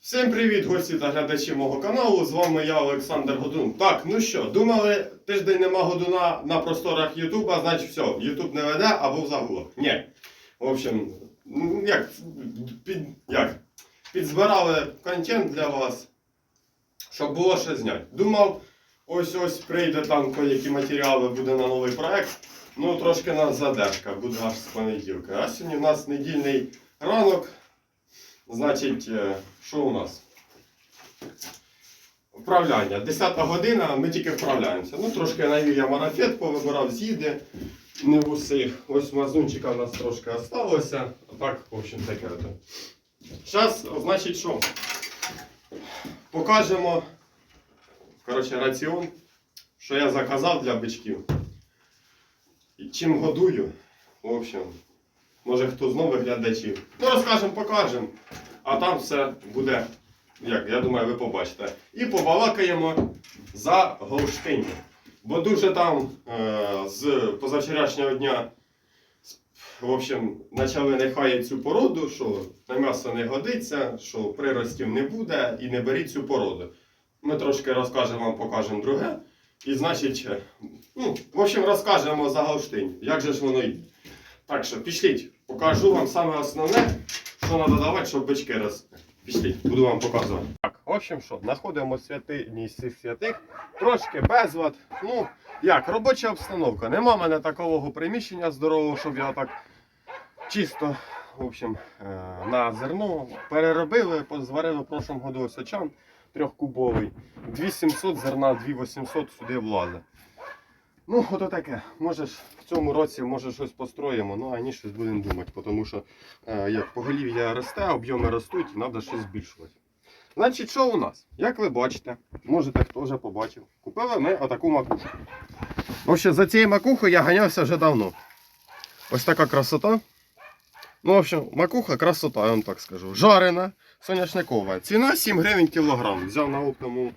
Всім привіт, гості та глядачі мого каналу. З вами я, Олександр Годун. Так, ну що, думали, тиждень нема годуна на просторах Ютуба, значить все, Ютуб не веде або в загулах. Ні. В общем, як, під, як, підзбирали контент для вас, щоб було що зняти. Думав, ось ось прийде там які матеріали, буде на новий проект. Ну, трошки нас задержка, буде аж з понеділка. А сьогодні у нас недільний ранок. Значить, е, що у нас? Вправляння. 10 година, ми тільки вправляємося. Ну, трошки навів я марафет, повибирав з'їди, не в усіх. Ось мазунчика у нас трошки. А так, в общем, таке. Зараз, значить, що? Покажемо коротше, раціон, що я заказав для бичків. І чим годую. В общем, може хто з нових глядачів. Ну, розкажемо, покажемо. А там все буде, як я думаю, ви побачите. І побалакаємо за Голштині. Бо дуже там е, з позавчорашнього дня в общем, почали не хаяти цю породу, що на м'ясо не годиться, що приростів не буде і не беріть цю породу. Ми трошки розкажемо вам, покажемо друге. І значить, е, ну, в общем, розкажемо за Голштинь, як же ж воно йде. Так що пішліть, покажу вам саме основне, що треба давати, щоб бички росли. Пішліть, буду вам показувати. Так, в общем, що, знаходимо святині з святих, трошки безлад. Ну, як, робоча обстановка. Нема в мене такого приміщення здорового, щоб я так чисто, в общем, е, на зерно переробили, зварили в прошлому году ось очан трьохкубовий. 2700 зерна, 2800 сюди влазить. Ну, ото таке. Може ж в цьому році може щось построїмо, ну а ні, щось будемо думати, тому що е, як поголів'я росте, об'єми ростуть і треба щось збільшувати. Значить, що у нас? Як ви бачите, можете хто вже побачив, купили ми отаку макушку. В общем, за цією макухою я ганявся вже давно. Ось така красота. Ну, в общем, макуха красота, я вам так скажу. Жарена, соняшникова. Ціна 7 гривень кілограм. Взяв на оптовому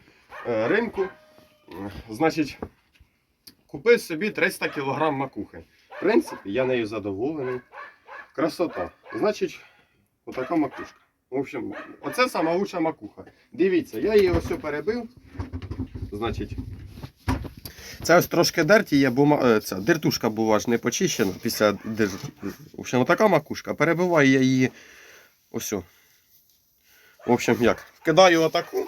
е, ринку. Е, Значить, купив собі 300 кг макухи. В принципі, я нею задоволений. Красота. Значить, отака макушка. В общем, оце сама лучша макуха. Дивіться, я її ось перебив. Значить, це ось трошки дерті є, бо е, ця дертушка була ж не почищена після дер... В общем, така макушка. Перебиваю я її ось. В общем, як? Вкидаю отаку,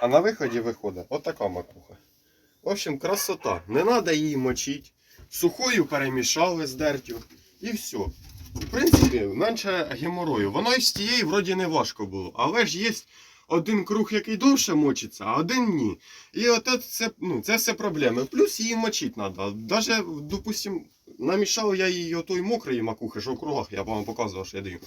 а на виході виходить отака макуха. В общем, красота. Не треба її мочити. Сухою перемішали з дертю. І все. В принципі, менше геморою. Воно і з вроді не важко було. Але ж є один круг, який довше мочиться, а один ні. І от це, ну, це все проблеми. Плюс її мочити треба. Даже, допустим, намішав я її отой мокрої макухи, що в кругах, я вам показував, що я даю.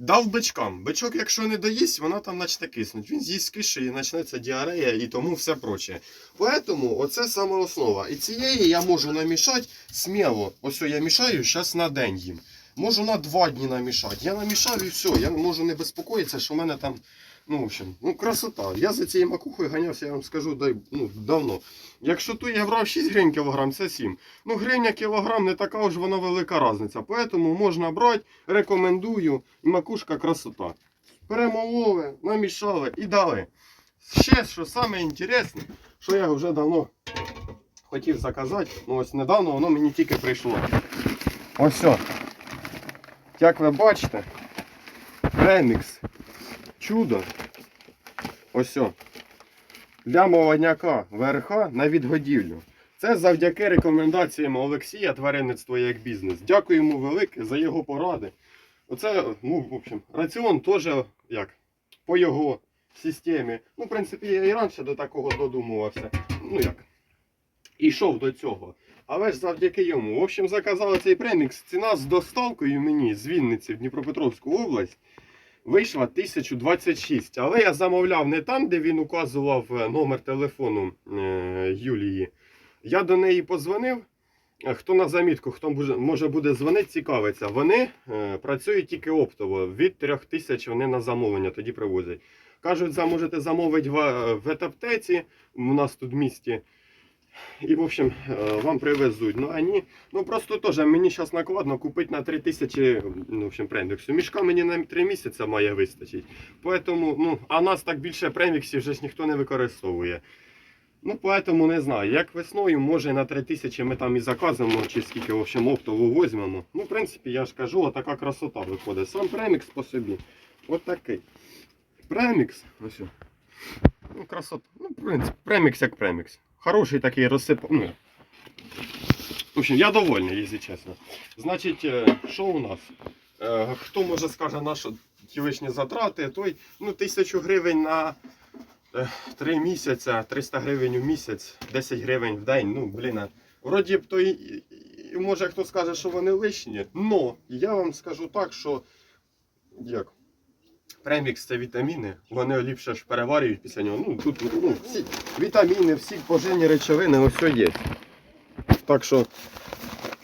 Дав бичкам. Бичок, якщо не доїсть, вона там почне киснуть. Він з'їсть киші і почнеться діарея і тому все проче. Поэтому оце саме основа. І цієї я можу намішати сміло. Ось я мішаю зараз на день їм. Можу на два дні намішати. Я намішав і все. Я можу не безпокоїтися, що в мене там. Ну, в общем, ну красота. Я за цією макухою ганявся, я вам скажу, дай, ну, давно. Якщо тут я брав 6 гривень кілограм, це 7. Ну, гривня кілограм не така уж вона велика різниця. Поэтому можна брати, рекомендую. І макушка красота. Перемололи, намішали і дали. Ще, що саме інтересне, що я вже давно хотів заказати, ну ось недавно воно мені тільки прийшло. Ось. Як ви бачите, ремікс. Чудо. Ось. все. Для ВРХ на відгодівлю. Це завдяки рекомендаціям Олексія тваринництво як бізнес. Дякую йому велике за його поради. Оце, ну, в общем, раціон теж як, по його системі. Ну, в принципі, я і раніше до такого додумувався. Ну як, ішов до цього. Але ж завдяки йому. В общем, заказали цей премікс. Ціна з доставкою мені з Вінниці в Дніпропетровську область вийшла 1026. Але я замовляв не там, де він указував е, номер телефону е, Юлії. Я до неї подзвонив. Е, Хто на замітку, хто може буде дзвонити, цікавиться. Вони працюють тільки оптово. Від 3000 вони на замовлення тоді привозять. Кажуть, можете замовити в етаптеці, у нас тут в місті. І, в общем, е, вам привезуть. Ну, а ні, ну просто теж мені зараз накладно купити на 3 тисячі, ну, в общем, преміксу. Мішка мені на 3 місяці має вистачить. Поэтому, ну, а нас так більше преміксів вже ж ніхто не використовує. Ну, поэтому не знаю. Як весною, може на 3 тисячі ми там і заказуємо, чи скільки, в общем, оптово візьмемо. Ну, в принципі, я ж кажу, отака красота виходить. Сам премікс по собі. От такий. Премікс. Ну, красота. Ну, в принципі, премікс як премікс. Хороший такий розсип. Ну, в общем, я довольний, якщо чесно. Значить, е, що у нас? Е, Хто може скаже на що лишні затрати, той ну, тисячу гривень на е, 3 місяця, 300 гривень у місяць, 10 гривень в день. Ну, блін, вроді б то і, і- і може хто скаже, що вони лишні. Но я вам скажу так, що як? Премікс це вітаміни, вони ліпше ж переварюють після нього. Ну, тут ну, всі вітаміни, всі поживні речовини, ось є. Так що,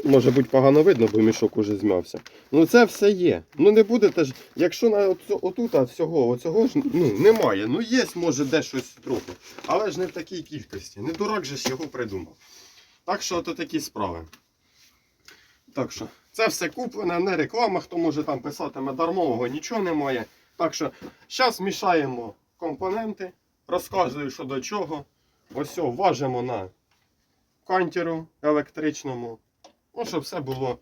може бути погано видно, бо мішок уже змявся. Ну це все є. Ну не будете ж, якщо на оцю- отут а всього, оцього ж ну, немає. Ну є, може, де щось трохи. Але ж не в такій кількості. Не дурак же ж його придумав. Так що то такі справи. Так що, це все куплене, не реклама, хто може там писатиме дармового, нічого немає. Так що, зараз мішаємо компоненти, розказую, що до чого. Ось важимо на кантеру електричному. Ну, щоб все було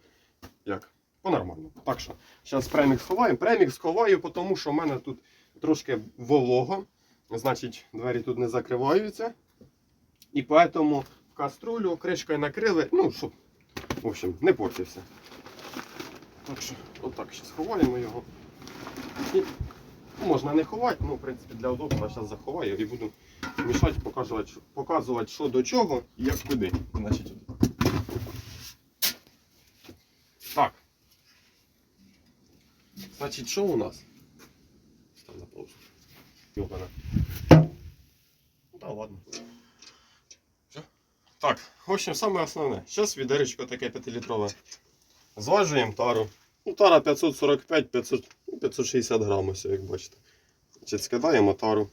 як по-нормальному. Так що, зараз премікс ховаємо. Премікс ховаю, тому що в мене тут трошки волого. Значить, двері тут не закриваються. І поэтому каструлю кришкою накрили, ну, щоб, в общем, не портився. Так що, отак зараз ховаємо його. Можна не ховати, ну, в принципі, для удобства зараз заховаю і буду мішати, показувати, показувати, що до чого і як куди. Значить. Так. Значить, що у нас? Став на паузу. Йобана. Ну, та ладно. Все? Так, в общем, саме основне. Зараз відеречко таке 5-літрове. Зважуємо тару. Ну, тара 545 500, ну, 560 грам, ось, як бачите. Значить, скидаємо тару.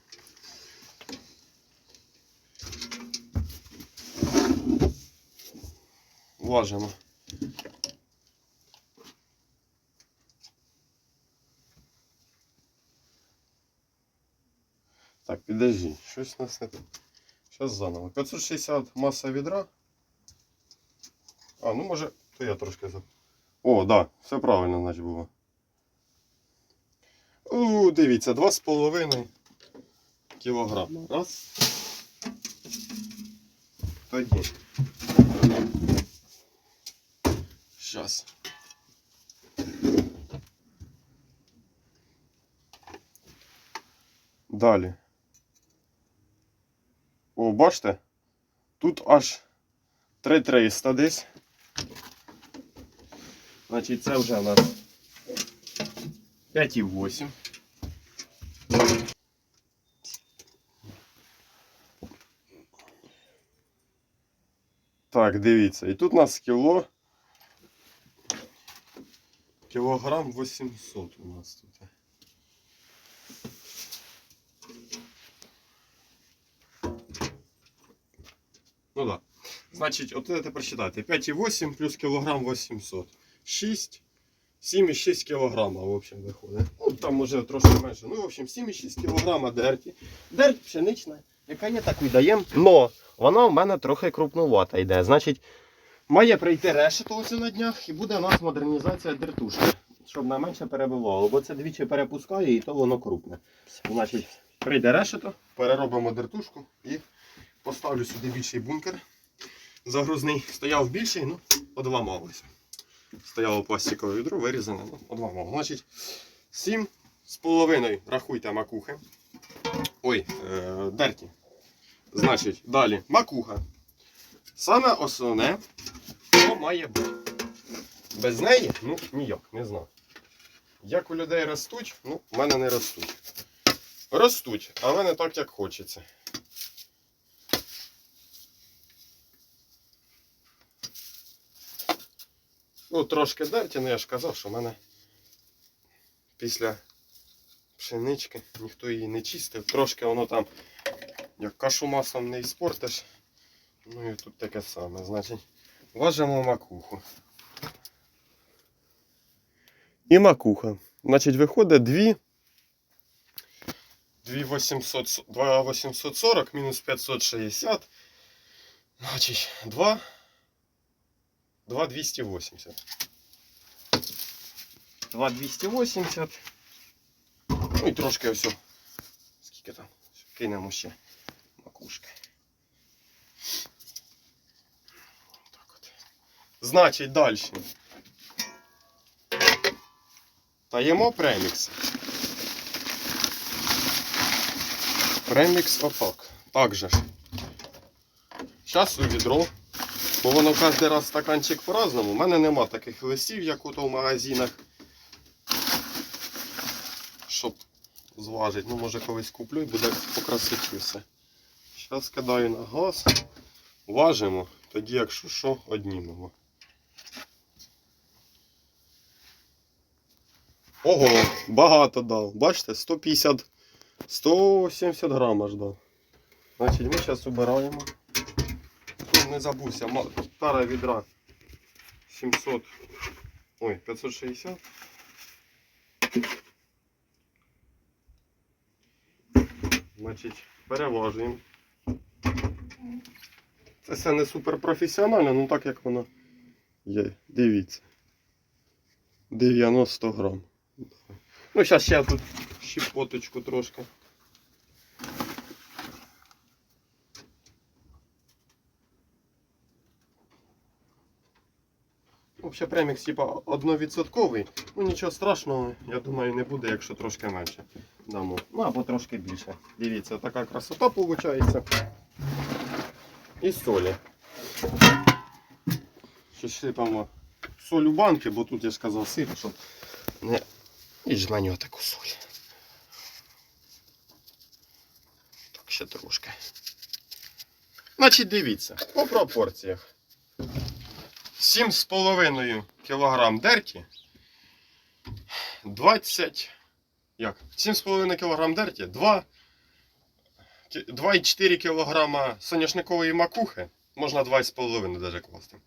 Важимо. Так, підожди, щось нас не. Зараз заново. 560 маса відра. А, ну може, то я трошки за. О, да, все правильно, значить було. У, дивіться, 2,5 кілограма. Раз. Тоді. Щас. Далі. О, бачите? Тут аж 3300 десь. Значить, це вже у нас 5,8. Так, дивіться. І тут у нас кіло. Кілограм 800 у нас тут. Ну да. Значить, от це тепер считайте. 5,8 плюс кілограм 800. 6. 7,6 кілограма, в общем, виходить. Ну, там може трошки менше. Ну, в общем, 7,6 кілограма дерті. Дерть пшенична, яка є, так віддаємо. Но вона в мене трохи крупнувата йде. Значить, має прийти решето ось на днях і буде у нас модернізація дертушки. Щоб на менше перебивало, бо це двічі перепускає і то воно крупне. Значить, прийде решето, переробимо дертушку і поставлю сюди більший бункер. Загрузний стояв більший, ну, одламалося. Стояло пластикове відро, вирізане, ну, одламало. Значить, 7 з половиною рахуйте макухи. Ой, е, дерті. Значить, далі макуха. Саме основне, що має бути. Без неї, ну, ніяк, не знаю. Як у людей ростуть, ну, в мене не ростуть. Ростуть, але не так, як хочеться. Ну, трошки дерті, але я ж казав, що в мене після пшенички ніхто її не чистив. Трошки воно там, як кашу маслом не іспортиш. Ну і тут таке саме, значить. Важимо макуху. І макуха. Значить, виходить 2. 2800, 2840 мінус 560. Значить, 2. 2280. 2280. Ну і трошки ось. Скільки там? Кинемо ще макушки. Так от. Значить, далі. Таємо премікс. Премікс отак. Так же ж. Зараз у відро. Бо воно кожен раз стаканчик по-разному. У мене нема таких листів, як ото в магазинах. Щоб зважити. Ну, може колись куплю і буде по красоті все. Зараз кидаю на газ. Важимо, тоді, якщо що, однімемо. Ого, багато дав. Бачите, 150, 170 грам аж дав. Значить, ми зараз убираємо. Не забувся, стара відра 700. Ой, 560. Значить, переважуємо. Це все не суперпрофесіонально, ну так як воно є. Дивіться. 90 грам. Ну, зараз ще тут щепоточку трошки. Взагалі премікс типа одновідсотковий. Ну нічого страшного, я думаю, не буде, якщо трошки менше дамо. Ну або трошки більше. Дивіться, така красота виходить. І солі. Ще сипаємо соль у банки, бо тут я ж казав сир, щоб не і жменю таку соль. Так, ще трошки. Значить, дивіться, по пропорціях. 7,5 кг дерті. 20. Як? 7,5 кг дерті, 2. 2,4 кг соняшникової макухи. Можна 2,5 даже класти.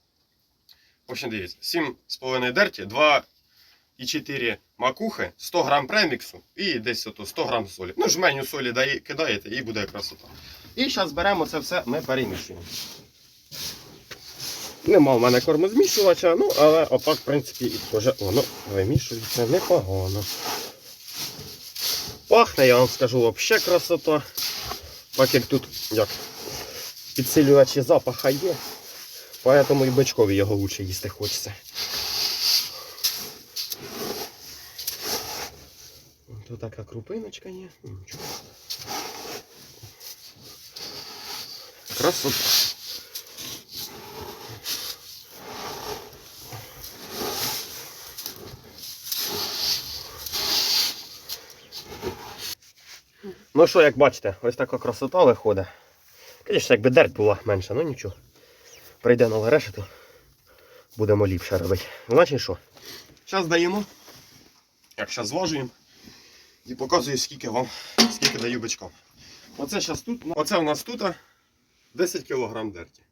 В общем, дивіться, 7,5 дерті, 2,4 макухи, 100 грам преміксу і десь ото 100 грам солі. Ну, жменю солі дає, кидаєте і буде красота. І зараз беремо це все, ми перемішуємо. Нема в мене кормозмішувача, ну, але отак, в принципі, і теж воно вимішується непогано. Пахне, я вам скажу, взагалі красота. Так як тут як, підсилювачі запаха є. Поэтому і бичкові його лучше їсти хочеться. Тут така крупиночка є. Красота. Ну що, як бачите, ось така красота виходить. Звісно, якби дерть була менша, ну нічого. Прийде нове решето, будемо ліпше робити. Значить що? Зараз даємо. Як зараз зважуємо. І показую, скільки вам, скільки даю бичкам. Оце зараз тут, оце у нас тут 10 кг дерті.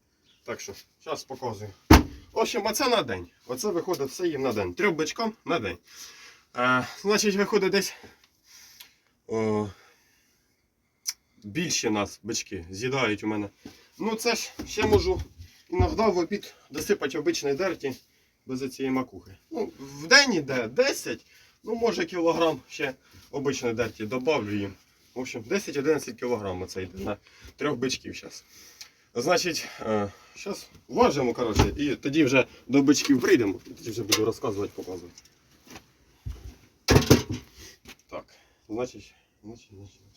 Так що, зараз показую. В общем, оце на день. Оце виходить все їм на день. Трьох бичкам на день. Е, значить, виходить десь. О, більше нас бички з'їдають у мене. Ну це ж ще можу іноді в обід досипати обичної дерті без цієї макухи. Ну, в день іде 10, ну може кілограм ще обичної дерті добавлю їм. В общем, 10-11 кілограм це йде на трьох бичків зараз. Значить, зараз важимо, коротше, і тоді вже до бичків прийдемо. Тоді вже буду розказувати, показувати. Так, значить, значить, значить.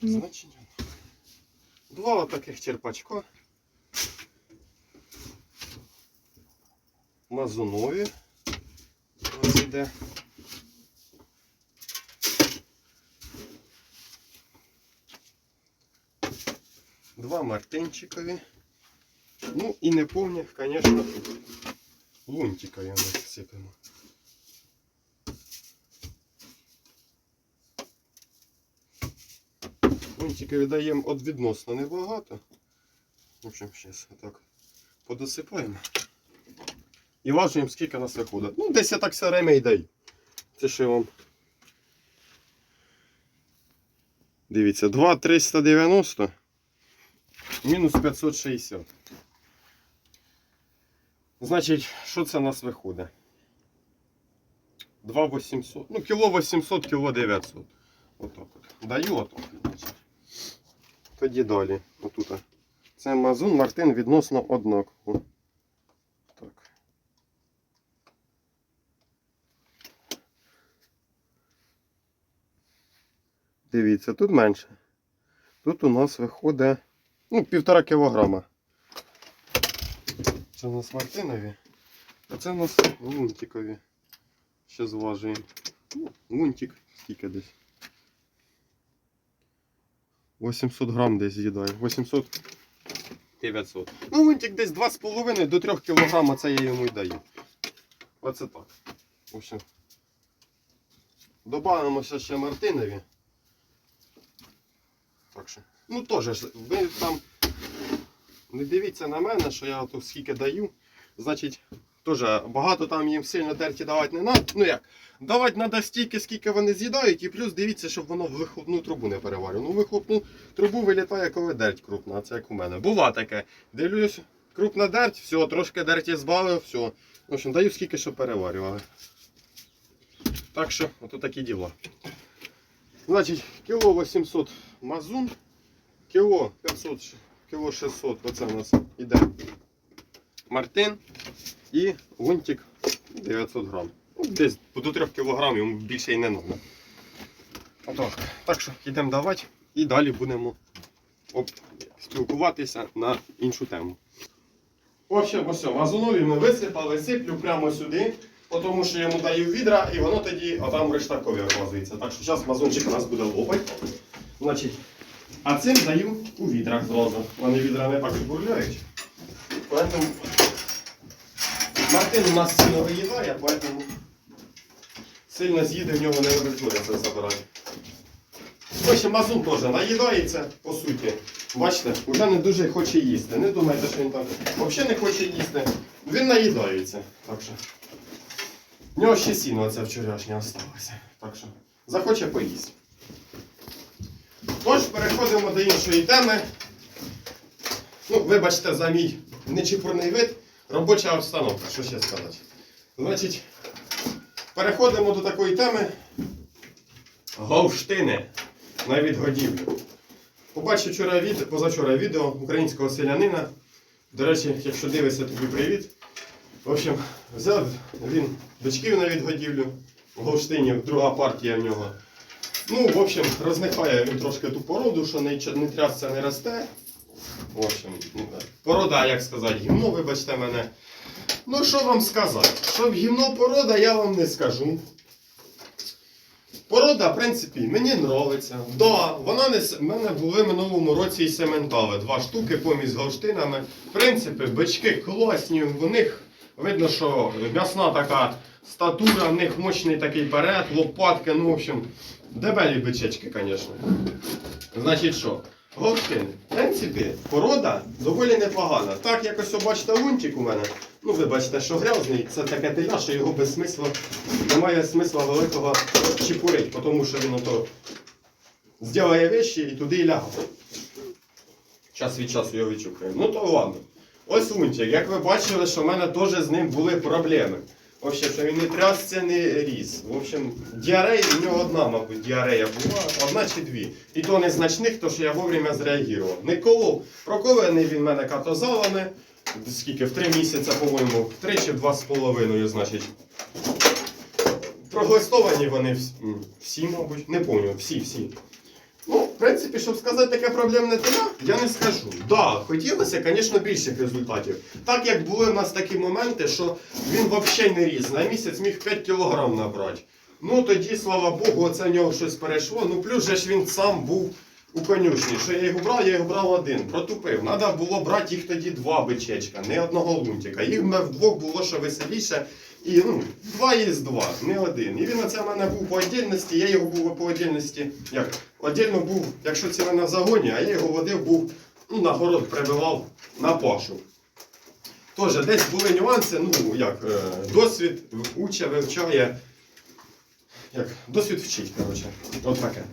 Ну. Значення. Два таких черпачка. Мазунові. Ось іде. Два мартинчикові. Ну і не повні, звісно, лунтикові ми сипемо. Лунтики даємо от відносно небагато. В общем, зараз отак подосипаємо. І важуємо, скільки нас виходить. Ну, десь я так все время і даю. Це я вам. Дивіться, 2,390 мінус 560. Значить, що це у нас виходить? 2,800. Ну, кіло 800, кіло 900. Отак от. Даю отак. Тоді далі. Отут. Це Амазон Мартин відносно однаково. Так. Дивіться, тут менше. Тут у нас виходить ну, півтора кілограма. Це у нас Мартинові. А це у нас лунтикові. Ще зважуємо. Ну, лунтик скільки десь. 800 грам десь з'їдає. 800 900. Ну, лунтик десь 2,5 до 3 кг це я йому й даю. Оце так. В общем. Добавимо ще ще Мартинові. Так що. Ну теж ж, ви там не дивіться на мене, що я тут скільки даю. Значить, теж багато там їм сильно дерті давати не треба. Ну як? Давати треба стільки, скільки вони з'їдають, і плюс дивіться, щоб воно в вихлопну трубу не переварило. Ну, вихлопну трубу вилітає, коли дерть крупна, це як у мене. Бува таке. Дивлюсь, крупна дерть, все, трошки дерті збавив, все. В общем, даю скільки, щоб переварювали. Так що, ото такі діла. Значить, кіло 800 мазун, кіло 500, кіло 600, оце у нас іде Мартин і лунтик 900 грам. Ну, Десь до 3 кг йому більше і не треба. Отак. Так що йдемо давати і далі будемо спілкуватися на іншу тему. Общем, ось все, мазунові ми висипали, сиплю прямо сюди, тому що йому даю відра і воно тоді отам рештакові розлазується. Так що зараз мазунчик у нас буде лопать. Значить, а цим даю у відрах зразу. Вони відра не так бурляють. Поэтому Мартин у нас сильно виїдає, поэтому сильно з'їде в нього не рекомендує це забирати. Общем, мазун теж наїдається, по суті. Бачите, вже не дуже хоче їсти. Не думайте, що він там взагалі не хоче їсти. Він наїдається. Так що. В нього ще сіно оце вчорашнє осталося. Так що захоче поїсти. Тож, переходимо до іншої теми. Ну, вибачте за мій нечіпурний вид. Робоча обстановка, що ще сказати. Значить, переходимо до такої теми говштини на відгодівлю. Побачив вчора відео, позавчора відео українського селянина. До речі, якщо дивишся, тобі привіт. В общем, взяв він бичків на відгодівлю в Говштині, друга партія в нього. Ну, в общем, рознихає він трошки ту породу, що не, не трясця не росте. В общем, порода, як сказати, гімно, вибачте мене. Ну, що вам сказати? Що гімно порода, я вам не скажу. Порода, в принципі, мені нравиться. Да, вона не в мене були минулому році і сементали. Два штуки поміж з говштинами. В принципі, бички класні, в них видно, що м'ясна така статура, в них мощний такий перед, лопатки, ну, в общем, дебелі бичечки, звісно. Значить що? Говштини. В принципі, порода доволі непогана. Так, якось бачите, лунтик у мене. Ну, ви бачите, що грязний, це таке теля, що його без смисла, немає смисла великого чіпурить, тому що він ото зробить вещі і туди і лягає. Час від часу його відчухає. Ну то ладно. Ось лунтик. Як ви бачили, що в мене теж з ним були проблеми. В общем, що він не трясся, не ріс. В общем, діарея, в нього одна, мабуть, діарея була, одна чи дві. І то незначних, то що я вовремя зреагував. Не колов. Проколений він мене катозалами. Скільки? В три місяці, по-моєму, в три чи в два з половиною, значить. Проглистовані вони всі, мабуть. Не пам'ятаю, всі, всі. Принципі, щоб сказати таке проблемне теля, я не скажу. Да, хотілося, звісно, більших результатів. Так як були в нас такі моменти, що він взагалі не ріс. На місяць міг 5 кг набрати. Ну тоді, слава Богу, оце в нього щось перейшло. Ну плюс же ж він сам був у конюшні. Що я його брав, я його брав один. Протупив. Треба було брати їх тоді два бичечка, не одного лунтика. Їх вдвох було ще веселіше. І ну, два із два, не один. І він оце в мене був по отдільності, я його був по отдільності. Як? Отдільно був, якщо це мене в загоні, а я його водив, був ну, на город прибивав на пашу. Тоже десь були нюанси, ну як, е, досвід уче, вивчає. Як, досвід вчить, коротше. От таке.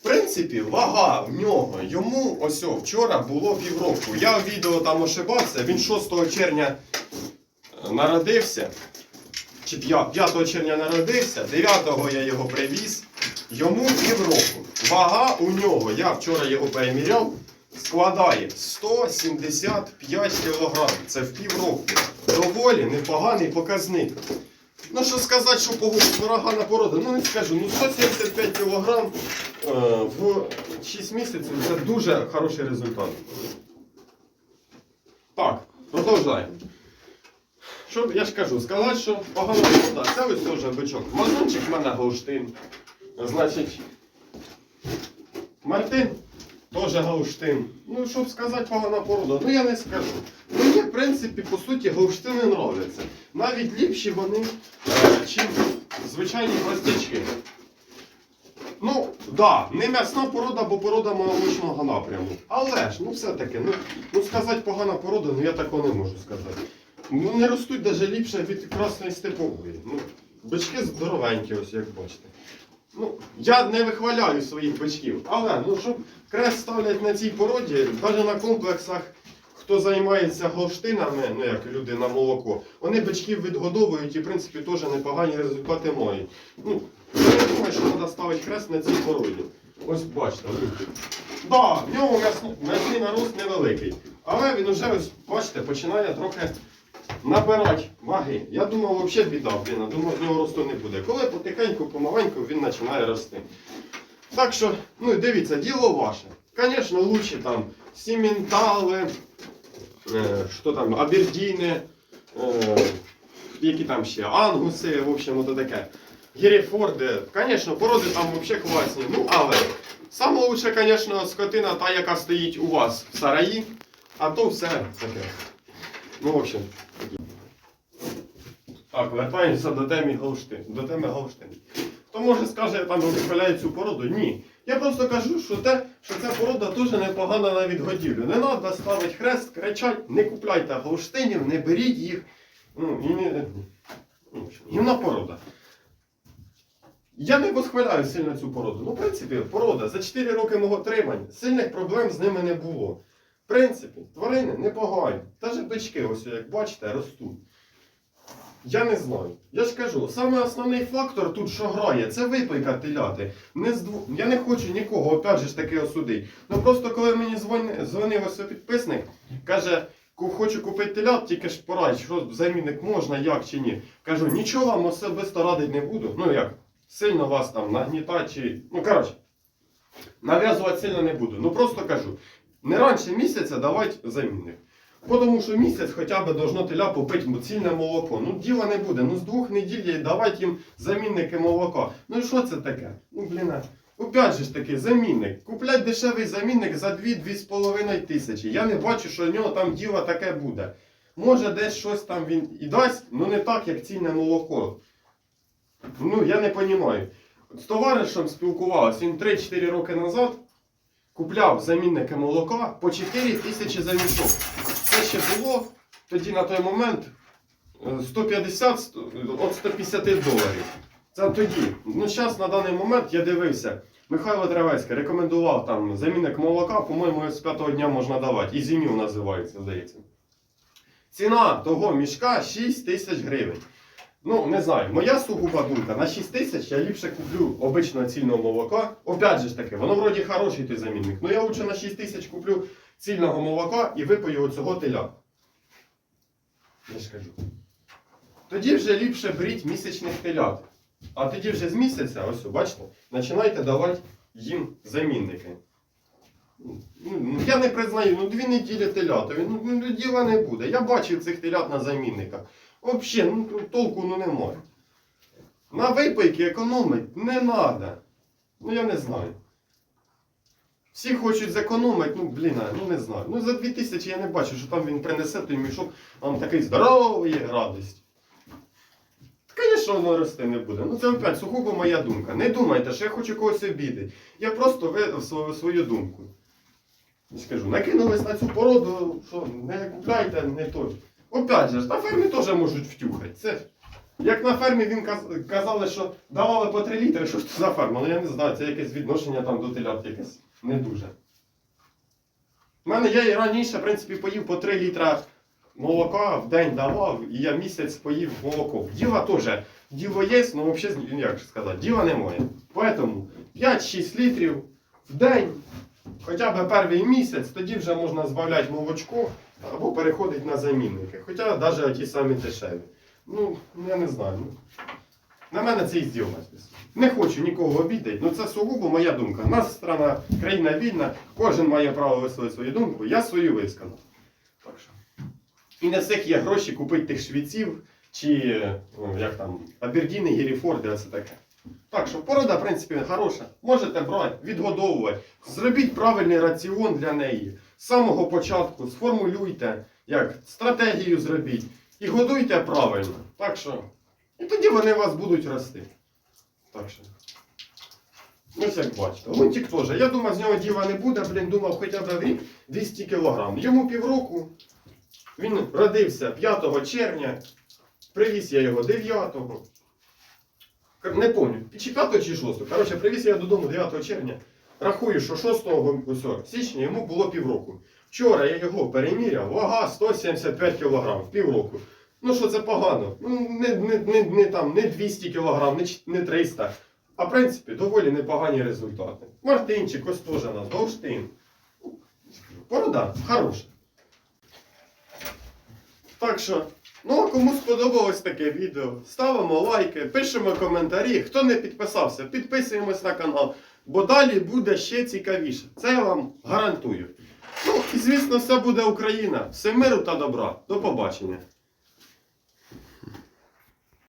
В принципі, вага в нього, йому ось вчора було півроку. Я в відео там ошибався, він 6 червня народився. Чи 5, 5 червня народився, 9 я його привіз. Йому півроку. Вага у нього, я вчора його переміряв, складає 175 кг. Це в півроку. Доволі непоганий показник. Ну що сказати, що урагана порода, ну не скажу, ну 175 кг е, в 6 місяців це дуже хороший результат. Так, продовжаємо. Що я ж кажу, сказати, що погана порода, це ось теж бичок. Мазунчик в мене Голштин. Значить, Мартин теж Голштин. Ну, щоб сказати погана порода, ну я не скажу. Мені, в принципі, по суті, Голштини нравляться. Навіть ліпші вони, е, чим звичайні простячки. Ну, да, не м'ясна порода, бо порода молочного напряму. Але ж, ну все-таки, ну, ну сказати погана порода, ну я такого не можу сказати. Ну не ростуть навіть ліпше від красної степової. Ну, бички здоровенькі, ось як бачите. Ну, я не вихваляю своїх бичків, але ну, щоб крест ставлять на цій породі, навіть на комплексах, хто займається голштинами, ну як люди на молоко, вони бичків відгодовують і, в принципі, теж непогані результати мають. Ну, я думаю, що треба ставити хрест на цій породі. Ось бачите. ну. Да, в нього м'ясний нарост невеликий. Але він уже, ось, бачите, починає трохи набирати ваги. Я думав, взагалі біда, блін, думав, в нього росту не буде. Коли потихеньку, помаленьку він починає рости. Так що, ну дивіться, діло ваше. Звісно, лучше там сіментали, е, що там, абердіни, е, які там ще, ангуси, в общем, ото таке. Герефорди, звісно, породи там взагалі класні. Ну, але лучше, звісно, скотина та, яка стоїть у вас в сараї, а то все таке. Ну, в общем. Так, вертаємося до теми Голштин. До теми Голштин. Хто може скаже, я там вихваляю цю породу? Ні. Я просто кажу, що те, що ця порода теж непогана на відгодівлю. Не треба ставити хрест, кричать, не купляйте голштинів, не беріть їх. Ну, і не... ну, Гімна порода. Я не восхваляю сильно цю породу. Ну, в принципі, порода за 4 роки мого тримання, сильних проблем з ними не було. Принципі, тварини непогані. Та ж бички, ось як бачите, ростуть. Я не знаю. Я ж кажу, саме основний фактор тут, що грає, це випийка теляти. Не з дву... Я не хочу нікого, опять же ж таки осудити. Ну просто коли мені дзвони... дзвонив ось підписник, каже, хочу купити телят, тільки ж порадь, що замінник можна, як чи ні. Кажу, нічого вам особисто радити не буду. Ну як, сильно вас там нагнітати чи. Ну коротше, нав'язувати сильно не буду. Ну просто кажу, не раніше місяця давати замінник. Тому що місяць хоча б должно теля попити цільне молоко. Ну діла не буде. Ну з двох неділь давати їм замінники молока. Ну і що це таке? Ну блін. Опять же ж таки, замінник. Куплять дешевий замінник за 2-2,5 тисячі. Я не бачу, що в нього там діло таке буде. Може десь щось там він і дасть, але не так, як цільне молоко. Ну, я не розумію. З товаришем спілкувався, він 3-4 роки назад купляв замінники молока по 4 тисячі за мішок. Це ще було тоді на той момент е, 150 сто- от 150 доларів. Це тоді. Ну, зараз на даний момент я дивився. Михайло Древецький рекомендував там замінник молока, по-моєму, з п'ятого дня можна давати. І зимів називається, здається. Ціна того мішка 6 тисяч гривень. Ну, не знаю, моя сугуба думка, на 6 тисяч я ліпше куплю обичного цільного молока. Опять же ж таки, воно вроді хороший той замінник. Ну я лучше на 6 тисяч куплю цільного молока і випою оцього теля. Я ж кажу. Тоді вже ліпше беріть місячних телят. А тоді вже з місяця, ось бачите, починайте давати їм замінники. Ну, ну, я не признаю, ну дві неділі телятові, ну, ну діла не буде. Я бачив цих телят на замінниках. Взагалі, ну толку ну, немає. На випайки економить не треба. Ну я не знаю. Всі хочуть зекономити, ну блін, ну не знаю. Ну за 2000 я не бачу, що там він принесе той мішок, там такий здоровий радість. Звісно, воно рости не буде. Ну це опять сугубо моя думка. Не думайте, що я хочу когось обідати. Я просто видав свою, свою думку. Я скажу, накинулись на цю породу, що не купляйте, не той. Опять же, на фермі теж можуть втюхати. Це як на фермі він каз- казали, що давали по 3 літри, що ж це за ферма? Ну я не знаю, це якесь відношення там до телят якесь не дуже. У мене я і раніше, в принципі, поїв по 3 літра молока в день давав, і я місяць поїв молоко. Діла теж. Діло є, але взагалі, як сказати, діла немає. Поэтому 5-6 літрів в день, хоча б перший місяць, тоді вже можна збавляти молочко або переходити на замінники. Хоча навіть ті самі дешеві. Ну, я не знаю. Ну, на мене це іздівательство. Не хочу нікого обідати, ну це сугубо моя думка. У нас страна, країна вільна, кожен має право висловити свою думку, я свою висказав. І не всіх є гроші купити тих швійців, чи як там, Абердіни, Гіріфорди, оце таке. Так що порода, в принципі, хороша. Можете брати, відгодовувати. Зробіть правильний раціон для неї. З самого початку сформулюйте, як стратегію зробіть. І годуйте правильно. Так що. І тоді вони у вас будуть рости. Так що. Ось як бачите. Лунтик теж. Я думав, з нього діла не буде, блін, думав, хоча б в рік 200 кг. Йому півроку. Він родився 5 червня. Привіз я його 9-го. Не пам'ятаю, чи 5 чи 6. Коротше, привіз я додому 9 червня. Рахую, що 6 ось, січня йому було півроку. Вчора я його переміряв, вага 175 кг півроку. Ну що це погано? Ну, не, не, не, не, там, не 200 кг, не, не 300. А в принципі, доволі непогані результати. Мартинчик, ось теж Довштин. Порода хороша. Так що, ну а кому сподобалось таке відео, ставимо лайки, пишемо коментарі. Хто не підписався, підписуємось на канал, бо далі буде ще цікавіше. Це я вам гарантую. Ну і звісно, все буде Україна. Все миру та добра. До побачення.